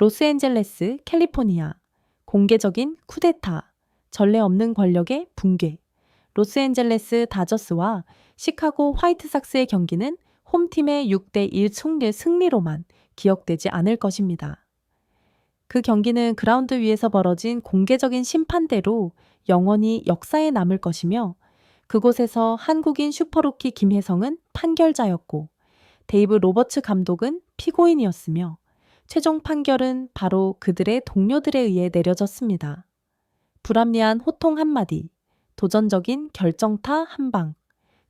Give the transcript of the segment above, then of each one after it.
로스앤젤레스, 캘리포니아. 공개적인 쿠데타. 전례 없는 권력의 붕괴. 로스앤젤레스 다저스와 시카고 화이트삭스의 경기는 홈팀의 6대1 승리, 승리로만 기억되지 않을 것입니다. 그 경기는 그라운드 위에서 벌어진 공개적인 심판대로 영원히 역사에 남을 것이며 그곳에서 한국인 슈퍼루키 김혜성은 판결자였고 데이브 로버츠 감독은 피고인이었으며 최종 판결은 바로 그들의 동료들에 의해 내려졌습니다. 불합리한 호통 한마디, 도전적인 결정타 한 방,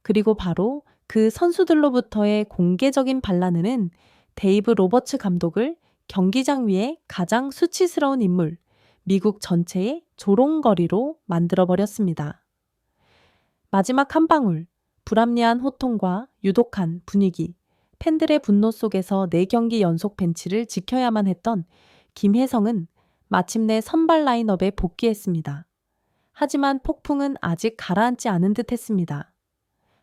그리고 바로 그 선수들로부터의 공개적인 반란은 데이브 로버츠 감독을 경기장 위에 가장 수치스러운 인물, 미국 전체의 조롱거리로 만들어버렸습니다. 마지막 한 방울, 불합리한 호통과 유독한 분위기, 팬들의 분노 속에서 4경기 연속 벤치를 지켜야만 했던 김혜성은 마침내 선발 라인업에 복귀했습니다. 하지만 폭풍은 아직 가라앉지 않은 듯 했습니다.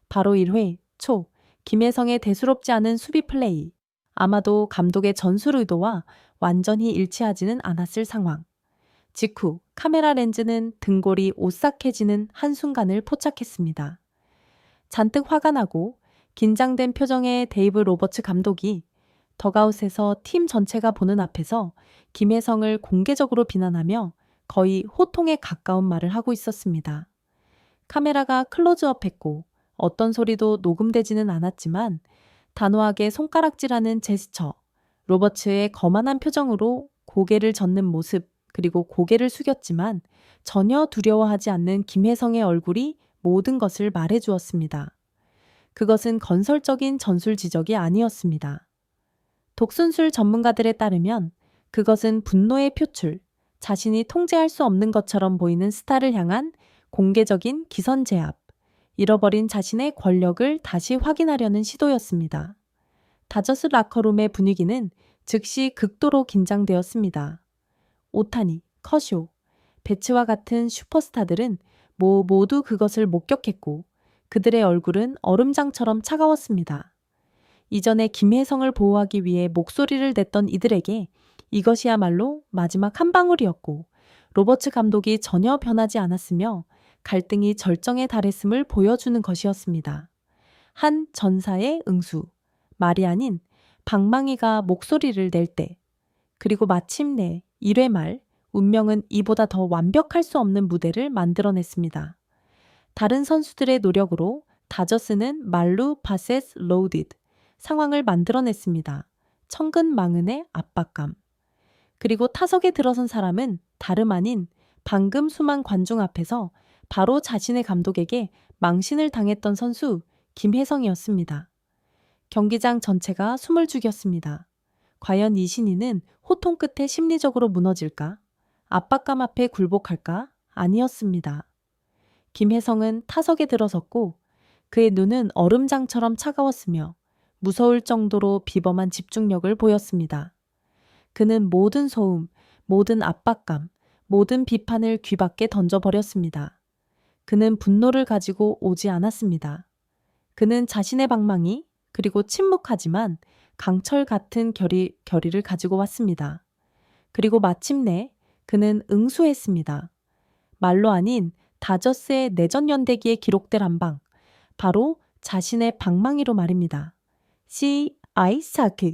바로 1회 초 김혜성의 대수롭지 않은 수비 플레이, 아마도 감독의 전술 의도와 완전히 일치하지는 않았을 상황. 직후 카메라 렌즈는 등골이 오싹해지는 한순간을 포착했습니다. 잔뜩 화가 나고 긴장된 표정의 데이브 로버츠 감독이 더가웃에서 팀 전체가 보는 앞에서 김혜성을 공개적으로 비난하며 거의 호통에 가까운 말을 하고 있었습니다. 카메라가 클로즈업했고 어떤 소리도 녹음되지는 않았지만 단호하게 손가락질하는 제스처, 로버츠의 거만한 표정으로 고개를 젓는 모습, 그리고 고개를 숙였지만 전혀 두려워하지 않는 김혜성의 얼굴이 모든 것을 말해 주었습니다. 그것은 건설적인 전술 지적이 아니었습니다. 독순술 전문가들에 따르면 그것은 분노의 표출, 자신이 통제할 수 없는 것처럼 보이는 스타를 향한 공개적인 기선 제압, 잃어버린 자신의 권력을 다시 확인하려는 시도였습니다. 다저스 라커룸의 분위기는 즉시 극도로 긴장되었습니다. 오타니, 커쇼, 배츠와 같은 슈퍼스타들은 모 모두 그것을 목격했고 그들의 얼굴은 얼음장처럼 차가웠습니다. 이전에 김혜성을 보호하기 위해 목소리를 냈던 이들에게 이것이야말로 마지막 한 방울이었고 로버츠 감독이 전혀 변하지 않았으며 갈등이 절정에 달했음을 보여주는 것이었습니다. 한 전사의 응수, 말이 아닌 방망이가 목소리를 낼 때, 그리고 마침내 1회 말 운명은 이보다 더 완벽할 수 없는 무대를 만들어냈습니다. 다른 선수들의 노력으로 다저스는 말루 파세스 로우디드 상황을 만들어냈습니다. 천근망은의 압박감. 그리고 타석에 들어선 사람은 다름 아닌 방금 수만 관중 앞에서 바로 자신의 감독에게 망신을 당했던 선수 김혜성이었습니다. 경기장 전체가 숨을 죽였습니다. 과연 이 신인은 호통 끝에 심리적으로 무너질까? 압박감 앞에 굴복할까? 아니었습니다. 김혜성은 타석에 들어섰고 그의 눈은 얼음장처럼 차가웠으며 무서울 정도로 비범한 집중력을 보였습니다. 그는 모든 소음, 모든 압박감, 모든 비판을 귀 밖에 던져버렸습니다. 그는 분노를 가지고 오지 않았습니다. 그는 자신의 방망이, 그리고 침묵하지만 강철 같은 결의, 결의를 가지고 왔습니다. 그리고 마침내 그는 응수했습니다. 말로 아닌 다저스의 내전 연대기에 기록될 한 방, 바로 자신의 방망이로 말입니다. 시 아이스하크,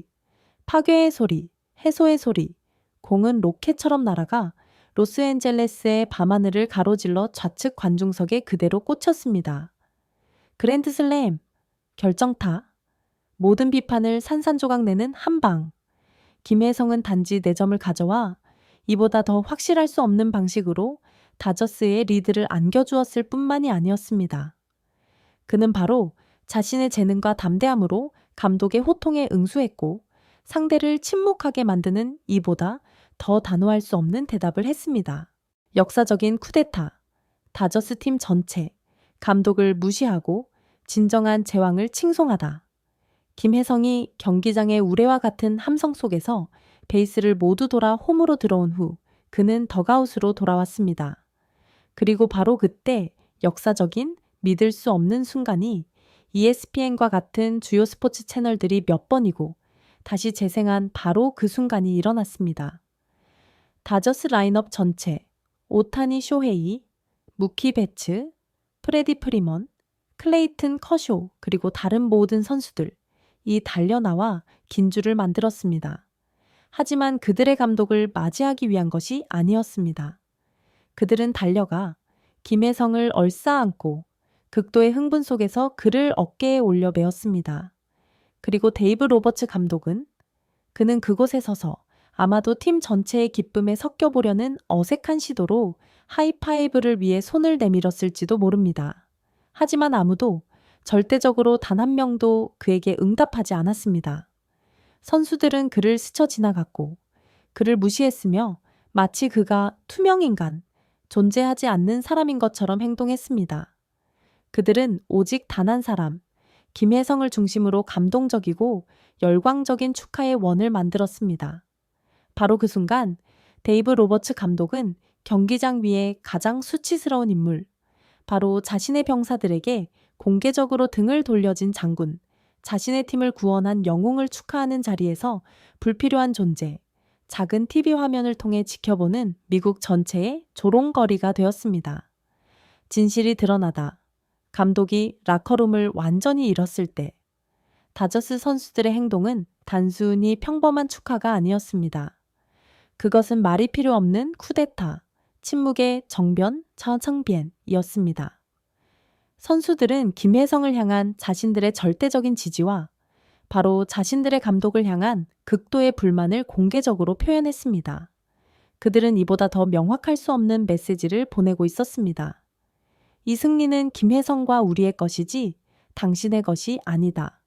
파괴의 소리, 해소의 소리, 공은 로켓처럼 날아가 로스앤젤레스의 밤하늘을 가로질러 좌측 관중석에 그대로 꽂혔습니다. 그랜드슬램, 결정타, 모든 비판을 산산조각 내는 한방. 김혜성은 단지 4점을 가져와 이보다 더 확실할 수 없는 방식으로 다저스의 리드를 안겨주었을 뿐만이 아니었습니다. 그는 바로 자신의 재능과 담대함으로 감독의 호통에 응수했고 상대를 침묵하게 만드는 이보다 더 단호할 수 없는 대답을 했습니다. 역사적인 쿠데타, 다저스 팀 전체, 감독을 무시하고 진정한 제왕을 칭송하다. 김혜성이 경기장의 우레와 같은 함성 속에서 베이스를 모두 돌아 홈으로 들어온 후 그는 더가웃으로 돌아왔습니다. 그리고 바로 그때 역사적인 믿을 수 없는 순간이 ESPN과 같은 주요 스포츠 채널들이 몇 번이고 다시 재생한 바로 그 순간이 일어났습니다. 다저스 라인업 전체, 오타니 쇼헤이, 무키 베츠, 프레디 프리먼, 클레이튼 커쇼, 그리고 다른 모든 선수들, 이 달려나와 긴 줄을 만들었습니다. 하지만 그들의 감독을 맞이하기 위한 것이 아니었습니다. 그들은 달려가 김혜성을 얼싸안고 극도의 흥분 속에서 그를 어깨에 올려 메었습니다. 그리고 데이브 로버츠 감독은 그는 그곳에 서서 아마도 팀 전체의 기쁨에 섞여보려는 어색한 시도로 하이파이브를 위해 손을 내밀었을지도 모릅니다. 하지만 아무도 절대적으로 단 한 명도 그에게 응답하지 않았습니다. 선수들은 그를 스쳐 지나갔고 그를 무시했으며 마치 그가 투명인간, 존재하지 않는 사람인 것처럼 행동했습니다. 그들은 오직 단 한 사람, 김혜성을 중심으로 감동적이고 열광적인 축하의 원을 만들었습니다. 바로 그 순간 데이브 로버츠 감독은 경기장 위에 가장 수치스러운 인물, 바로 자신의 병사들에게 공개적으로 등을 돌려진 장군, 자신의 팀을 구원한 영웅을 축하하는 자리에서 불필요한 존재, 작은 TV 화면을 통해 지켜보는 미국 전체의 조롱거리가 되었습니다. 진실이 드러나다. 감독이 라커룸을 완전히 잃었을 때, 다저스 선수들의 행동은 단순히 평범한 축하가 아니었습니다. 그것은 말이 필요 없는 쿠데타, 침묵의 정변, 저청변이었습니다. 선수들은 김혜성을 향한 자신들의 절대적인 지지와 바로 자신들의 감독을 향한 극도의 불만을 공개적으로 표현했습니다. 그들은 이보다 더 명확할 수 없는 메시지를 보내고 있었습니다. 이 승리는 김혜성과 우리의 것이지 당신의 것이 아니다.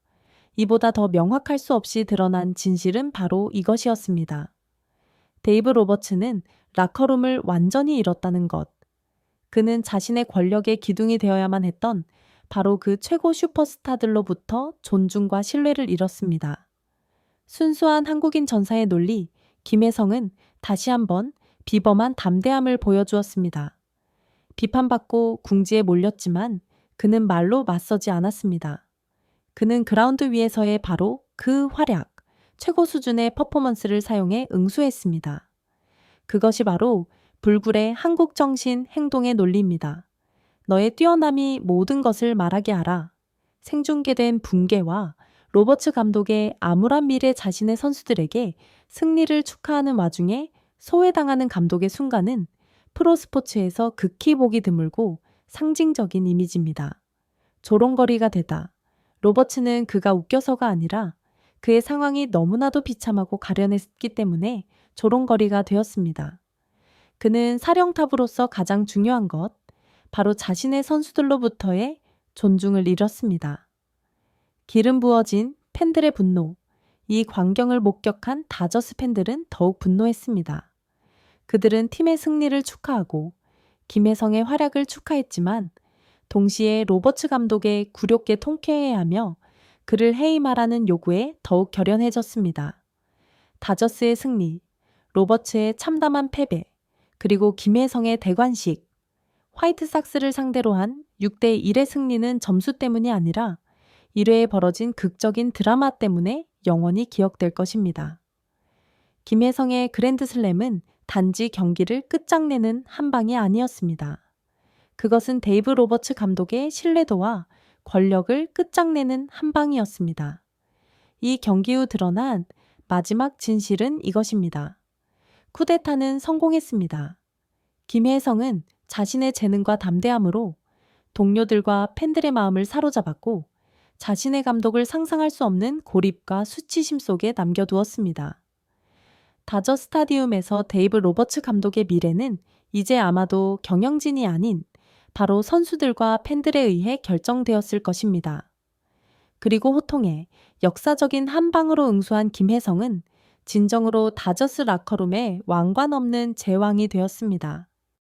이보다 더 명확할 수 없이 드러난 진실은 바로 이것이었습니다. 데이브 로버츠는 라커룸을 완전히 잃었다는 것. 그는 자신의 권력의 기둥이 되어야만 했던 바로 그 최고 슈퍼스타들로부터 존중과 신뢰를 잃었습니다. 순수한 한국인 전사의 논리, 김혜성은 다시 한번 비범한 담대함을 보여주었습니다. 비판받고 궁지에 몰렸지만 그는 말로 맞서지 않았습니다. 그는 그라운드 위에서의 바로 그 활약, 최고 수준의 퍼포먼스를 사용해 응수했습니다. 그것이 바로 불굴의 한국 정신 행동의 논리입니다. 너의 뛰어남이 모든 것을 말하게 하라. 생중계된 붕괴와 로버츠 감독의 암울한 미래 자신의 선수들에게 승리를 축하하는 와중에 소외당하는 감독의 순간은 프로스포츠에서 극히 보기 드물고 상징적인 이미지입니다. 조롱거리가 되다. 로버츠는 그가 웃겨서가 아니라 그의 상황이 너무나도 비참하고 가련했기 때문에 조롱거리가 되었습니다. 그는 사령탑으로서 가장 중요한 것, 바로 자신의 선수들로부터의 존중을 잃었습니다. 기름 부어진 팬들의 분노, 이 광경을 목격한 다저스 팬들은 더욱 분노했습니다. 그들은 팀의 승리를 축하하고 김혜성의 활약을 축하했지만 동시에 로버츠 감독의 굴욕에 통쾌해야 하며 그를 해임하라는 요구에 더욱 결연해졌습니다. 다저스의 승리, 로버츠의 참담한 패배, 그리고 김혜성의 대관식, 화이트삭스를 상대로 한 6대 1의 승리는 점수 때문이 아니라 1회에 벌어진 극적인 드라마 때문에 영원히 기억될 것입니다. 김혜성의 그랜드슬램은 단지 경기를 끝장내는 한 방이 아니었습니다. 그것은 데이브 로버츠 감독의 신뢰도와 권력을 끝장내는 한 방이었습니다. 이 경기 후 드러난 마지막 진실은 이것입니다. 쿠데타는 성공했습니다. 김혜성은 자신의 재능과 담대함으로 동료들과 팬들의 마음을 사로잡았고 자신의 감독을 상상할 수 없는 고립과 수치심 속에 남겨두었습니다. 다저 스타디움에서 데이브 로버츠 감독의 미래는 이제 아마도 경영진이 아닌 바로 선수들과 팬들에 의해 결정되었을 것입니다. 그리고 호통에 역사적인 한 방으로 응수한 김혜성은 진정으로 다저스 라커룸의 왕관 없는 제왕이 되었습니다.